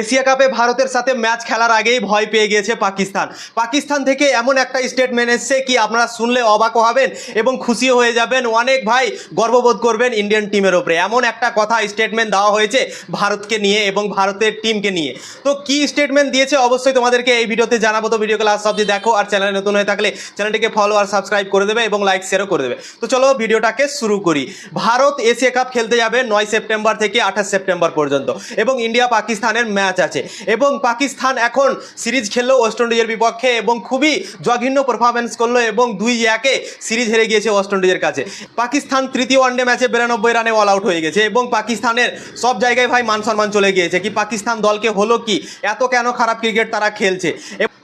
Asia কাপে ভারতের সাথে ম্যাচ খেলার আগেই ভয় পেয়ে গিয়েছে পাকিস্তান। পাকিস্তান থেকে এমন একটা স্টেটমেন্ট এসছে কি আপনারা শুনলে অবাক হবেন এবং খুশিও হয়ে যাবেন। অনেক ভাই গর্ববোধ করবেন ইন্ডিয়ান টিমের ওপরে এমন একটা কথা স্টেটমেন্ট দেওয়া হয়েছে ভারতকে নিয়ে এবং ভারতের টিমকে নিয়ে। তো কি স্টেটমেন্ট দিয়েছে অবশ্যই তোমাদেরকে এই ভিডিওতে জানাব। তো ভিডিও ক্লাস সবজি দেখো আর চ্যানেলে নতুন হয়ে থাকলে চ্যানেলটিকে ফলো আর সাবস্ক্রাইব করে দেবে এবং লাইক শেয়ারও করে দেবে। তো চলো ভিডিওটাকে শুরু করি। ভারত এশিয়া কাপ খেলতে যাবে নয় সেপ্টেম্বর থেকে আঠাশ সেপ্টেম্বর পর্যন্ত এবং ইন্ডিয়া পাকিস্তানের ম্যাচ আছে। এবং পাকিস্তান এখন সিরিজ খেললো ওয়েস্ট ইন্ডিজের বিপক্ষে এবং খুবই জঘন্য পারফরমেন্স করল এবং দুই একে সিরিজ হেরে গিয়েছে ওয়েস্ট ইন্ডিজের কাছে। পাকিস্তান তৃতীয় ওয়ানডে ম্যাচে বিরানব্বই রানে অল আউট হয়ে গেছে এবং পাকিস্তানের সব জায়গায় ভাই মান সম্মান চলে গিয়েছে। কি পাকিস্তান দলকে হলো কি? এত কেন খারাপ ক্রিকেট তারা খেলছে?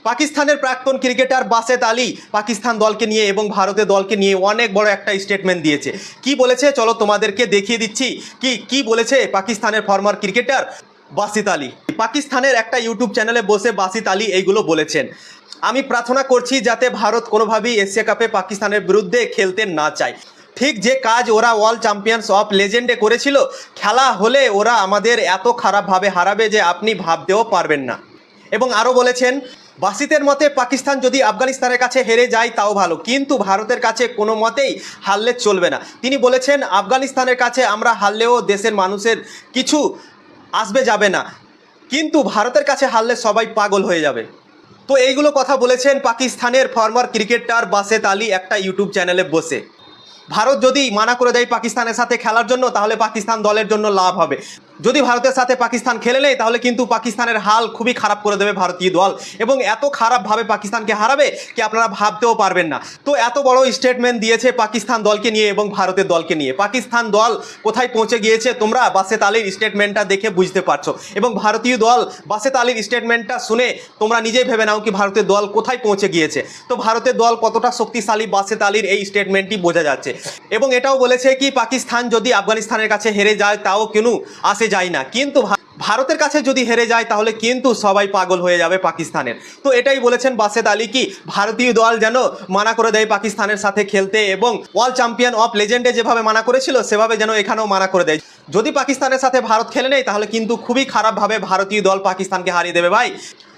পাকিস্তানের প্রাক্তন ক্রিকেটার বাসেত আলী পাকিস্তান দলকে নিয়ে এবং ভারতের দলকে নিয়ে অনেক বড় একটা স্টেটমেন্ট দিয়েছে। কি বলেছে? চলো তোমাদেরকে দেখিয়ে দিচ্ছি। কি কি বলেছে পাকিস্তানের ফর্মার ক্রিকেটার বাসিত আলী। পাকিস্তানের একটা ইউটিউব চ্যানেলে বসে বাসিত আলী এইগুলো বলেছেন। আমি প্রার্থনা করছি যাতে ভারত কোনোভাবেই এশিয়া কাপে পাকিস্তানের বিরুদ্ধে খেলতে না চায়। ঠিক যে কাজ ওরা ওয়ার্ল্ড চ্যাম্পিয়ন্স অফ লেজেন্ডে করেছিল, খেলা হলে ওরা আমাদের এত খারাপভাবে হারাবে যে আপনি ভাবতেও পারবেন না। এবং আরও বলেছেন, বাসিতের মতে পাকিস্তান যদি আফগানিস্তানের কাছে হেরে যায় তাও ভালো, কিন্তু ভারতের কাছে কোনো মতেই হারলে চলবে না। তিনি বলেছেন, আফগানিস্তানের কাছে আমরা হারলেও দেশের মানুষের কিছু আসবে, যাবে না। কিন্তু ভারতের কাছে হারলে সবাই পাগল হয়ে যাবে। তো এইগুলো কথা বলেছেন পাকিস্তানের ফর্মার ক্রিকেটার বাসেত আলী একটা ইউটিউব চ্যানেলে বসে। ভারত যদি মানা করে দেয় পাকিস্তানের সাথে খেলার জন্য, তাহলে পাকিস্তান দলের জন্য লাভ হবে। যদি ভারতের সাথে পাকিস্তান খেলে নেয়, তাহলে কিন্তু পাকিস্তানের হাল খুবই খারাপ করে দেবে ভারতীয় দল। এবং এত খারাপভাবে পাকিস্তানকে হারাবে কি আপনারা ভাবতেও পারবেন না। তো এত বড় স্টেটমেন্ট দিয়েছে পাকিস্তান দলকে নিয়ে এবং ভারতের দলকে নিয়ে। পাকিস্তান দল কোথায় পৌঁছে গিয়েছে তোমরা বাসেত আলীর স্টেটমেন্টটা দেখে বুঝতে পারছ। এবং ভারতীয় দল বাসেত আলীর স্টেটমেন্টটা শুনে তোমরা নিজেই ভেবে নাও কি ভারতের দল কোথায় পৌঁছে গিয়েছে। তো ভারতের দল কতটা শক্তিশালী বাসেত আলীর এই স্টেটমেন্টটি বোঝা যাচ্ছে। এবং এটাও বলেছে কি, পাকিস্তান যদি আফগানিস্তানের কাছে হেরে যায়, তাও কেন আসে যায় না। কিন্তু ভারতের কাছে যদি হেরে যায়, তাহলে কিন্তু সবাই পাগল হয়ে যাবে পাকিস্তানের। তো এটাই বলেছেন বাসেদ আলী কি, ভারতীয় দল যেন মানা করে দেয় পাকিস্তানের সাথে খেলতে এবং ওয়ার্ল্ড চ্যাম্পিয়ন অফ লেজেন্ডে যেভাবে মানা করেছিল, সেভাবে যেন এখানেও মানা করে দেয়। যদি পাকিস্তানের সাথে ভারত খেলে নেয়, তাহলে কিন্তু খুবই খারাপভাবে ভারতীয় দল পাকিস্তানকে হারিয়ে দেবে ভাই।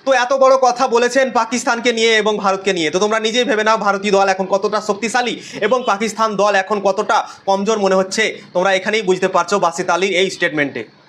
তো এত বড় কথা বলেছেন পাকিস্তানকে নিয়ে এবং ভারতকে নিয়ে। তো তোমরা নিজেই ভেবে নাও, ভারতীয় দল এখন কতটা শক্তিশালী এবং পাকিস্তান দল এখন কতটা কমজোর মনে হচ্ছে। তোমরা এখানেই বুঝতে পারছ বাসিত আলীর এই স্টেটমেন্টে